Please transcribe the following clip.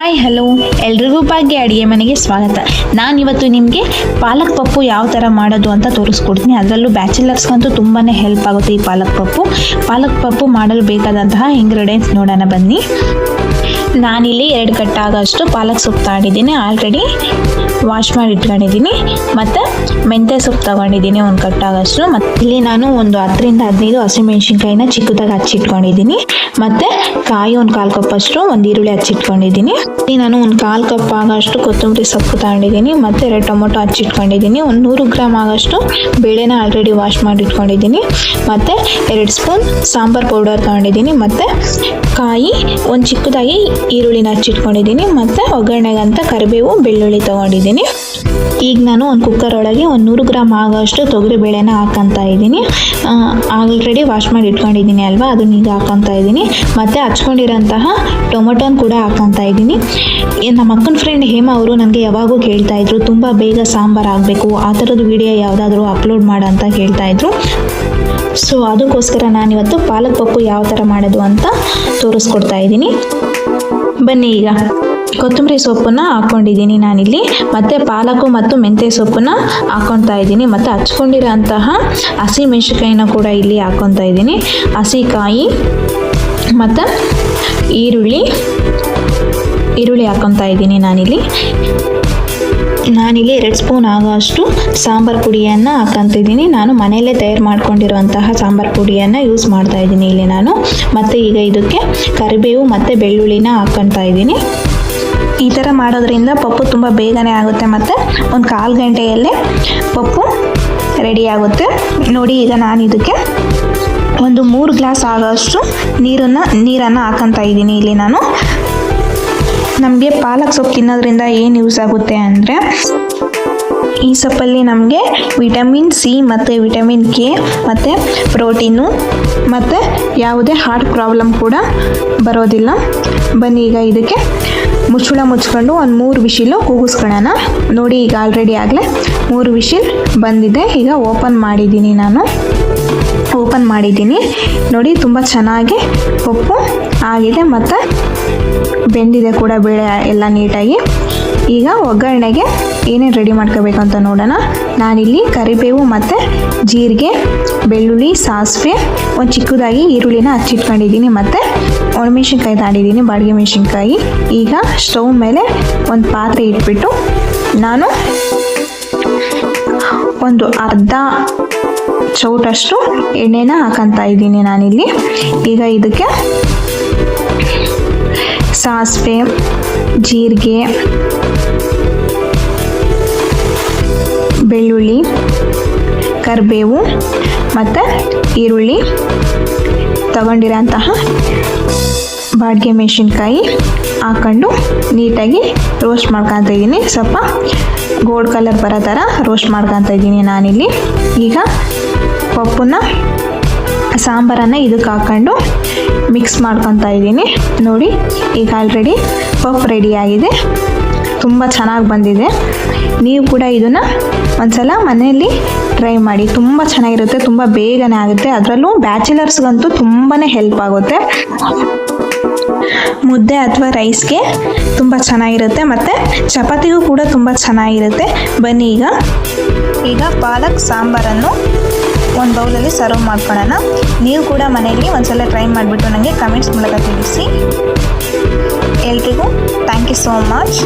Hi hello ಎಲ್ರಿಗೂ ಭಾಗ್ಯ ಅಡುಗೆ ಮನೆಗೆ ಸ್ವಾಗತ. ನಾನು ಇವತ್ತು ನಿಮಗೆ ಪಾಲಕ್ ಪಪ್ಪು ಯಾವ ಥರ ಮಾಡೋದು ಅಂತ ತೋರಿಸ್ಕೊಡ್ತೀನಿ. ಅದರಲ್ಲೂ ಬ್ಯಾಚುಲರ್ಸ್ಗಂತೂ ತುಂಬಾ ಹೆಲ್ಪ್ ಆಗುತ್ತೆ ಈ ಪಾಲಕ್ ಪಪ್ಪು. ಪಾಲಕ್ ಪಪ್ಪು ಮಾಡಲು ಬೇಕಾದಂತಹ ಇಂಗ್ರೀಡಿಯೆಂಟ್ಸ್ ನೋಡೋಣ ಬನ್ನಿ. ನಾನಿಲ್ಲಿ ಎರಡು ಕಟ್ಟಾಗಷ್ಟು ಪಾಲಕ್ ಸೊಪ್ಪು ಆಲ್ರೆಡಿ ವಾಶ್ ಮಾಡಿ ಇಟ್ಕೊಂಡಿದ್ದೀನಿ. ಮತ್ತು ಮೆಂತ್ಯ ಸೊಪ್ಪು ತಗೊಂಡಿದ್ದೀನಿ, ಒಂದು ಕಟ್ಟಾಗಷ್ಟು ಮತ್ತು ಇಲ್ಲಿ ನಾನು ಒಂದು ಹತ್ತರಿಂದ ಹದಿನೈದು ಹಸಿಮೆಣ್ಸಿನ್ಕಾಯಿನ ಚಿಕ್ಕದಾಗಿ ಹಚ್ಚಿಟ್ಕೊಂಡಿದ್ದೀನಿ. ಮತ್ತು ಕಾಯಿ ಒಂದು ಕಾಲು ಕಪ್ಪಷ್ಟು ಒಂದು ಈರುಳ್ಳಿ ಹಚ್ಚಿಟ್ಕೊಂಡಿದ್ದೀನಿ. ಇಲ್ಲಿ ನಾನು ಒಂದು ಕಾಲು ಕಪ್ ಆಗೋಷ್ಟು ಕೊತ್ತಂಬರಿ ಸೊಪ್ಪು ತಗೊಂಡಿದ್ದೀನಿ. ಮತ್ತು ಎರಡು ಟೊಮೊಟೊ ಹಚ್ಚಿಟ್ಕೊಂಡಿದ್ದೀನಿ. ಒಂದು ನೂರು ಗ್ರಾಮ್ ಆಗೋಷ್ಟು ಬೇಳೆನ ಆಲ್ರೆಡಿ ವಾಶ್ ಮಾಡಿ ಇಟ್ಕೊಂಡಿದ್ದೀನಿ. ಮತ್ತು ಎರಡು ಸ್ಪೂನ್ ಸಾಂಬಾರ್ ಪೌಡರ್ ತಗೊಂಡಿದ್ದೀನಿ. ಮತ್ತು ಕಾಯಿ ಒಂದು ಚಿಕ್ಕದಾಗಿ ಈರುಳ್ಳಿನ ಹಚ್ಚಿಟ್ಕೊಂಡಿದ್ದೀನಿ. ಮತ್ತು ಒಗ್ಗರಣೆಗಂತ ಕರಿಬೇವು, ಬೆಳ್ಳುಳ್ಳಿ ತೊಗೊಂಡಿದ್ದೀನಿ. ಈಗ ನಾನು ಒಂದು ಕುಕ್ಕರ್ ಒಳಗೆ ಒಂದು ನೂರು ಗ್ರಾಮ್ ಆಗೋಷ್ಟು ತೊಗರಿ ಬೇಳೆನ ಹಾಕಂತ ಇದ್ದೀನಿ. ಆಲ್ರೆಡಿ ವಾಶ್ ಮಾಡಿ ಇಟ್ಕೊಂಡಿದ್ದೀನಿ ಅಲ್ವಾ? ಅದನ್ನ ಈಗ ಹಾಕೊತಾ ಇದ್ದೀನಿ. ಮತ್ತು ಹಚ್ಕೊಂಡಿರೋಂತಹ ಟೊಮೊಟೊನ ಕೂಡ ಹಾಕೊತಾ ಇದ್ದೀನಿ. ನಮ್ಮ ಅಕ್ಕನ ಫ್ರೆಂಡ್ ಹೇಮ ಅವರು ನನಗೆ ಯಾವಾಗೂ ಕೇಳ್ತಾ ಇದ್ರು, ತುಂಬ ಬೇಗ ಸಾಂಬಾರು ಆಗಬೇಕು, ಆ ಥರದ ವಿಡಿಯೋ ಯಾವುದಾದ್ರೂ ಅಪ್ಲೋಡ್ ಮಾಡು ಅಂತ ಕೇಳ್ತಾ ಇದ್ರು. ಸೊ ಅದಕ್ಕೋಸ್ಕರ ನಾನಿವತ್ತು ಪಾಲಕ್ ಪಪ್ಪು ಯಾವ ಥರ ಮಾಡೋದು ಅಂತ ತೋರಿಸ್ಕೊಡ್ತಾ ಇದ್ದೀನಿ. ಬನ್ನಿ ಈಗ. ಕೊತ್ತಂಬರಿ ಸೊಪ್ಪನ್ನ ಹಾಕ್ಕೊಂಡಿದ್ದೀನಿ ನಾನಿಲ್ಲಿ. ಮತ್ತು ಪಾಲಕು ಮತ್ತು ಮೆಂತ್ಯ ಸೊಪ್ಪನ್ನ ಹಾಕ್ಕೊತಾ ಇದ್ದೀನಿ. ಮತ್ತು ಹಚ್ಕೊಂಡಿರೋಂತಹ ಹಸಿ ಮೆಣಸಿಕಾಯಿನ ಕೂಡ ಇಲ್ಲಿ ಹಾಕ್ಕೊತಾ ಇದ್ದೀನಿ. ಹಸಿ ಕಾಯಿ ಮತ್ತು ಈರುಳ್ಳಿ ಈರುಳ್ಳಿ ಹಾಕ್ಕೊತಾ ಇದ್ದೀನಿ ನಾನಿಲ್ಲಿ. ನಾನಿಲ್ಲಿ ಎರಡು ಸ್ಪೂನ್ ಆಗೋಷ್ಟು ಸಾಂಬಾರು ಪುಡಿಯನ್ನು ಹಾಕಂತಿದ್ದೀನಿ ನಾನು ಮನೆಯಲ್ಲೇ ತಯಾರು ಮಾಡ್ಕೊಂಡಿರುವಂತಹ ಸಾಂಬಾರು ಪುಡಿಯನ್ನು ಯೂಸ್ ಮಾಡ್ತಾ ಇದ್ದೀನಿ ಇಲ್ಲಿ ನಾನು. ಮತ್ತು ಈಗ ಇದಕ್ಕೆ ಕರಿಬೇವು ಮತ್ತು ಬೆಳ್ಳುಳ್ಳಿನ ಹಾಕ್ಕೊತಾ ಇದ್ದೀನಿ. ಈ ಥರ ಮಾಡೋದ್ರಿಂದ ಪಪ್ಪು ತುಂಬ ಬೇಗನೆ ಆಗುತ್ತೆ ಮತ್ತು ಒಂದು ಕಾಲು ಗಂಟೆಯಲ್ಲೇ ಪಪ್ಪು ರೆಡಿ ಆಗುತ್ತೆ. ನೋಡಿ ಈಗ ನಾನು ಇದಕ್ಕೆ ಒಂದು ಮೂರು ಗ್ಲಾಸ್ ಆಗೋಷ್ಟು ನೀರನ್ನು ನೀರನ್ನು ಹಾಕೊತ ಇದ್ದೀನಿ ಇಲ್ಲಿ ನಾನು. ನಮಗೆ ಪಾಲಕ್ ಸೊಪ್ಪು ತಿನ್ನೋದ್ರಿಂದ ಏನು ಯೂಸ್ ಆಗುತ್ತೆ ಅಂದರೆ ಈ ಸೊಪ್ಪಲ್ಲಿ ನಮಗೆ ವಿಟಮಿನ್ ಸಿ ಮತ್ತು ವಿಟಮಿನ್ ಕೆ ಮತ್ತು ಪ್ರೋಟೀನು ಮತ್ತು ಯಾವುದೇ ಹಾರ್ಟ್ ಪ್ರಾಬ್ಲಮ್ ಕೂಡ ಬರೋದಿಲ್ಲ. ಬನ್ನಿ ಈಗ ಇದಕ್ಕೆ ಮುಚ್ಚಳ ಮುಚ್ಕೊಂಡು ಒಂದು ಮೂರು ವಿಶಿಲು ಕೂಗಿಸ್ಕೊಳ್ಳೋಣ. ನೋಡಿ, ಈಗ ಆಲ್ರೆಡಿ ಆಗಲೇ ಮೂರು ವಿಶಿಲ್ ಬಂದಿದೆ. ಈಗ ಓಪನ್ ಮಾಡಿದ್ದೀನಿ ನಾನು. ಓಪನ್ ಮಾಡಿದ್ದೀನಿ. ನೋಡಿ, ತುಂಬ ಚೆನ್ನಾಗಿ ಉಪ್ಪು ಆಗಿದೆ ಮತ್ತು ಬೆಂದಿದೆ ಕೂಡ ಬೇಳೆ ಎಲ್ಲ ನೀಟಾಗಿ. ಈಗ ಒಗ್ಗರಣೆಗೆ ಏನೇನು ರೆಡಿ ಮಾಡ್ಕೋಬೇಕು ಅಂತ ನೋಡೋಣ. ನಾನಿಲ್ಲಿ ಕರಿಬೇವು ಮತ್ತು ಜೀರಿಗೆ, ಬೆಳ್ಳುಳ್ಳಿ, ಸಾಸಿವೆ, ಒಂದು ಚಿಕ್ಕದಾಗಿ ಈರುಳ್ಳಿನ ಹಚ್ಚಿಟ್ಕೊಂಡಿದ್ದೀನಿ ಮತ್ತು ಒಣಮೆಣ್ಸಿನ್ಕಾಯಿ ತಾಂಡಿದ್ದೀನಿ ಬಾಡಿಗೆ ಮೆಣಸಿನ್ಕಾಯಿ. ಈಗ ಸ್ಟವ್ ಮೇಲೆ ಒಂದು ಪಾತ್ರೆ ಇಟ್ಬಿಟ್ಟು ನಾನು ಒಂದು ಅರ್ಧ ಚೌಟಷ್ಟು ಎಣ್ಣೆನ ಹಾಕಂತ ಇದ್ದೀನಿ ನಾನಿಲ್ಲಿ. ಈಗ ಇದಕ್ಕೆ ಸಾಸಿವೆ, ಜೀರಿಗೆ ಬೆಳ್ಳುಳ್ಳಿ, ಕರಿಬೇವು ಮತ್ತು ಈರುಳ್ಳಿ ತಗೊಂಡಿರೋಂತಹ ಬಾಡಿಗೆ ಮೆಣಸಿನ್ಕಾಯಿ ಹಾಕ್ಕೊಂಡು ನೀಟಾಗಿ ರೋಸ್ಟ್ ಮಾಡ್ಕೊತ ಇದ್ದೀನಿ. ಸ್ವಲ್ಪ ಗೋಲ್ಡ್ ಕಲರ್ ಬರೋ ಥರ ರೋಸ್ಟ್ ಮಾಡ್ಕೊತ ಇದ್ದೀನಿ ನಾನಿಲ್ಲಿ. ಈಗ ಪಪ್ಪನ್ನ, ಸಾಂಬಾರನ್ನು ಇದಕ್ಕೆ ಹಾಕ್ಕೊಂಡು ಮಿಕ್ಸ್ ಮಾಡ್ಕೊತಾ ಇದ್ದೀನಿ. ನೋಡಿ, ಈಗ ಆಲ್ರೆಡಿ ಪಫ್ ರೆಡಿಯಾಗಿದೆ ತುಂಬ ಚೆನ್ನಾಗಿ ಬಂದಿದೆ. ನೀವು ಕೂಡ ಇದನ್ನು ಒಂದ್ಸಲ ಮನೆಯಲ್ಲಿ ಟ್ರೈ ಮಾಡಿ. ತುಂಬ ಚೆನ್ನಾಗಿರುತ್ತೆ, ತುಂಬ ಬೇಗನೆ ಆಗುತ್ತೆ. ಅದರಲ್ಲೂ ಬ್ಯಾಚುಲರ್ಸ್ಗಂತೂ ತುಂಬಾ ಹೆಲ್ಪ್ ಆಗುತ್ತೆ. ಮುದ್ದೆ ಅಥವಾ ರೈಸ್ಗೆ ತುಂಬ ಚೆನ್ನಾಗಿರುತ್ತೆ ಮತ್ತು ಚಪಾತಿಗೂ ಕೂಡ ತುಂಬ ಚೆನ್ನಾಗಿರುತ್ತೆ. ಬನ್ನಿ ಈಗ. ಈಗ ಪಾಲಕ್ ಸಾಂಬಾರನ್ನು ಒಂದು ಬೌಲಲ್ಲಿ ಸರ್ವ್ ಮಾಡ್ಕೊಳ್ಳೋಣ. ನೀವು ಕೂಡ ಮನೆಯಲ್ಲಿ ಒಂದ್ಸಲ ಟ್ರೈ ಮಾಡಿಬಿಟ್ಟು ನನಗೆ ಕಮೆಂಟ್ಸ್ ಮೂಲಕ ತಿಳಿಸಿ. ಎಲ್ರಿಗೂ ಥ್ಯಾಂಕ್ ಯು ಸೋ ಮಚ್